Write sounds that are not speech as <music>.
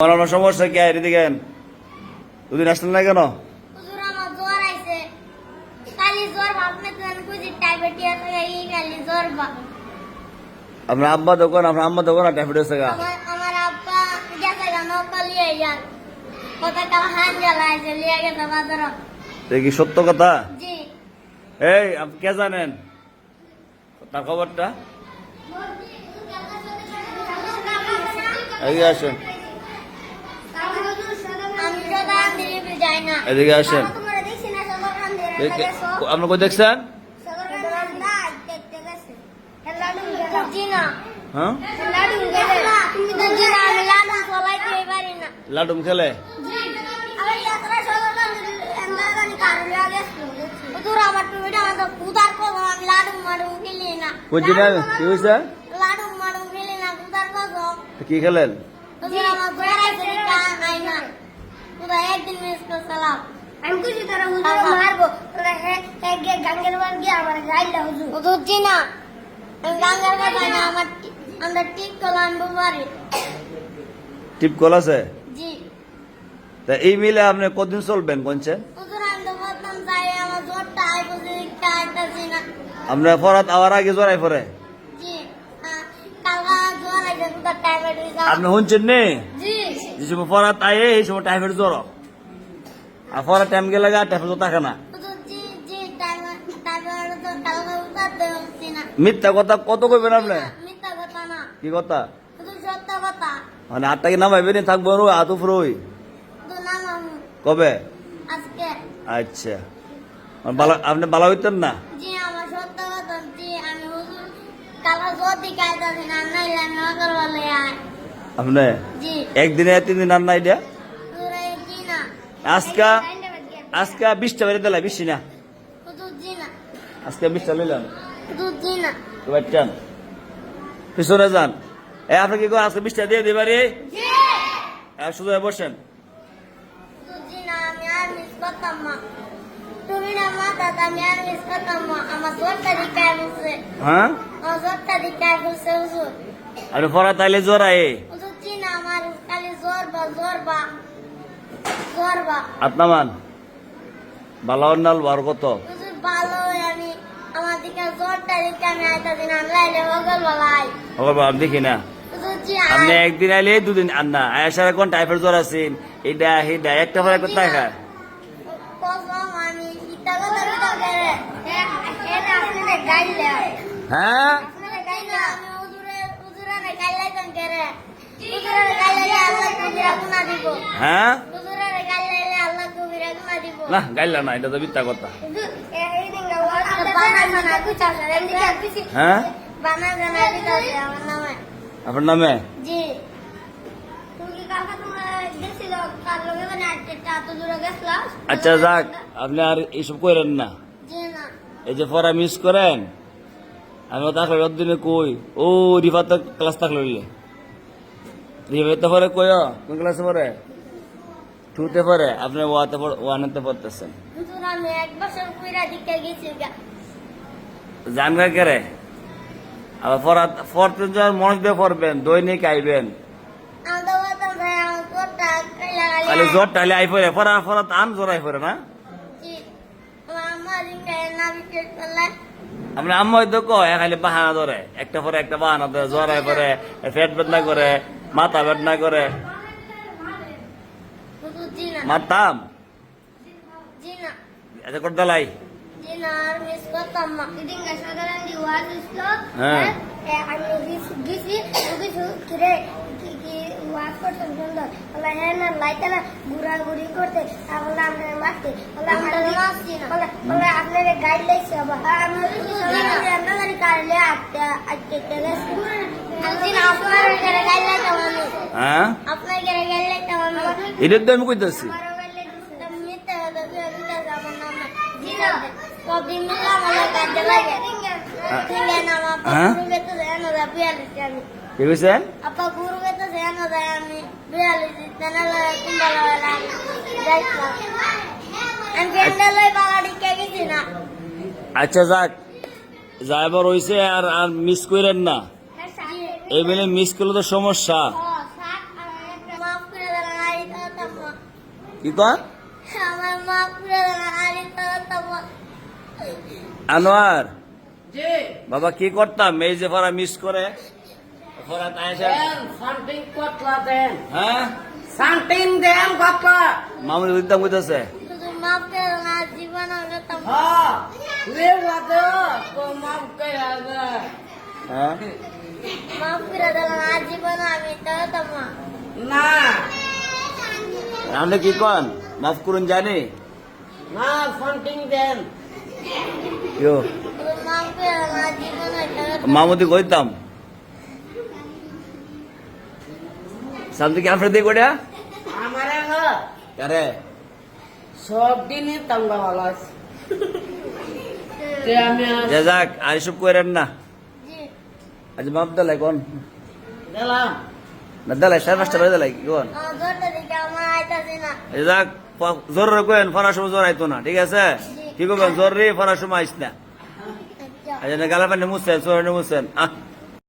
আমার আমার সমস্যা কি এদিকে আয়েন। দুদিন আসলেন না কেন? আপনার আব্বা দোকান আপনার আম্মা দোকান আর হয়েছে গা? আমার আমার আব্বা গেছে গানো কালিয়ে যান। কত কাল হান জ্বালাইছে লিয়ে গেছে বাজার এটা সত্য কথা? জি। এই আপনি কে জানেন? তার খবরটা? এদিকে আসেন আমি সদা দিলিপি যাই না এদিকে আসেন। তোমরা দেখছি না সদা কান এ- কে- আপনি কই দেখছেন? হ্যাঁ? লাডুম খেলে? কি খেলেন? হুজুর আমার ঘর আইছে দিকা নাই না কুদা একদিন মিস করে আমি কিছু তোরা হুজুর মারবো। তোরা হে হে গাঙ্গের বান গিয়ে আমার গাইলা হুজুর। হুজুর জি না আমি গাঙ্গের বান না আমার টি- আমরা ঠিক করলাম বুবারি টিপ কল আছে? জি। তা এই মিলে আপনি কদিন চলবেন কোনছে? হুজুর আমি তো বলতাম যাই আমার জ্বরটা না। ফরাত আওয়ার আগে জড়াই পরে জি কালকা জ্বর আইছে কুদা ডায়াবেটিস আপনি শুনছেন নে? যে সময় ফরাত আয়ে এই সময় টাইফয়েড জ্বর আর ফরাত টাইম গেলে গা টাইফয়েড থাকে না। মিথ্যা কথা কত কইবেন আপনি কি কথা? মানে আটটাকে নামাইবেন থাকব হাত উপরে ওই তো নাম আমি কবে? আচ্ছা। বালা- আপনি বালা হইতেন না? জি, আমার সত্য কথা আমি হুজুর জ্বর দিকে আইতাছি না, নাইলে আমি অগর আয়। আপনি একদিনে তিন দিন আর নাই দিয়া আজকা আজকে বিশটা বেড়ে দিলাই বেশি না। আজকে বিশটা লইলাম চান পিছনে যান। এ আপনি কি আজকে বিশটা দিয়ে দিবারি? শুধু বসেন। আর আর হ্যাঁ? ফরা তাইলে জ্বর আয়ে। আপনামান বালাওয়ার নাল বার কত? হুজুর ভালো আমি আমার দিকে জ্বরটা দিকে আমি আইতাছি না লাইলে বগল বলাই। খবর পাবো, আমি দেখি না। হুজুর জি আপনি একদিন আইলে দুদিন আর না আয়াসার এখন টাইফয়েড জ্বর আছেন এটা সেটা একটা পরে একটা খায়? আপনি হ্যাঁ? হ্যাঁ? না গাইলা না এটা তো মিথ্যা কথা। হ্যাঁ? নামে। আপনার নামে? মানে আচ্ছা যাক আপনি আর এইসব করেন না। না। এই যে পড়া মিস করেন আমি থাকলে দিনে কই ও রিফা তো ক্লাস থাকলে হইলে রিফা তো পরে কই কোন ক্লাসে পড়ে টুতে পড়ে আপনি ওয়াতে ওয়ানেতে পড়তেছেন হুজুর আমি এক বছর পুরা দিকে গেছি গা জানগা কেরে আবার পড়া পড়তে যখন মনোজ দিয়ে পড়বেন দৈনিক আইবেন গালি জ্বর টাইলে আই পড়ে পড়া পড়া আন জ্বর আই পড়ে না আমার আম্মা হয়তো কয় খালি বাহানা ধরে একটা পরে একটা বাহানা ধরে জ্বর আই পড়ে পেট বেদনা করে মাথা না মারতাম করে। দালাই জি না আর মিস করতাম না দিদিন গা সাধারণ দি ওয়াজ ছিল। আমি গেছি গেছি কিছু কিরে কি কি ওয়াজ করতাম সুন্দর বলে না লাইতে না ঘুরা ঘুরি করতে আর বলে আমরা মারতে বলে আমরা মারছি না বলে বলে আপনার গাইড আমরা হ্যাঁ? এটার তো আমি কইতেছি হ্যাঁ? কি কইছেন আপা গুরু বেতে জানো যায় আমি বিয়ালিছি তেনালা কুম্বালা যাইছিলাম আমি জেন্ডালই বাগাড়ি কে গেছি না? আচ্ছা যাক। যাইবার হইছে আর আর মিস কইরেন না। এই বেলে মিস করলে তো সমস্যা। কি করে আনোয়ার। বাবা কি করতাম? এই যে ফরা মিস করে। ফরা তাই এসে- কতলা দেন। হ্যাঁ? সান্টিং দেন কতলা মামুনি দিতাম কইতাছে। মাফ করে দেন জীবন হলে তোমার হ্যাঁ লে লাদে তো মাফ করে হ্যাঁ? মাফ করে দেন আর জীবন আমি তো তোমার না। আপনি কি কন? মাফ করুন জানি। না দেন। ইয়ো। করে মামুদি কইতাম। সামনে কি আপনার দিয়ে আমার আরে সব দিনই তাঙ্গা ভালো আছে। <laughs> যাক আর এসব কইরেন না। আজ মাপ দালাই কোন? না দালাই সাড়ে পাঁচটা বাজে দালাই কোন? যাক জোর রে কোয়েন ফরার সময় জোর আইতো না ঠিক আছে? কি করবেন জোর রে ফরার সময় আইস না। আচ্ছা। আজ গালা পানি মুসেন সোহরে মুছেন। আহ।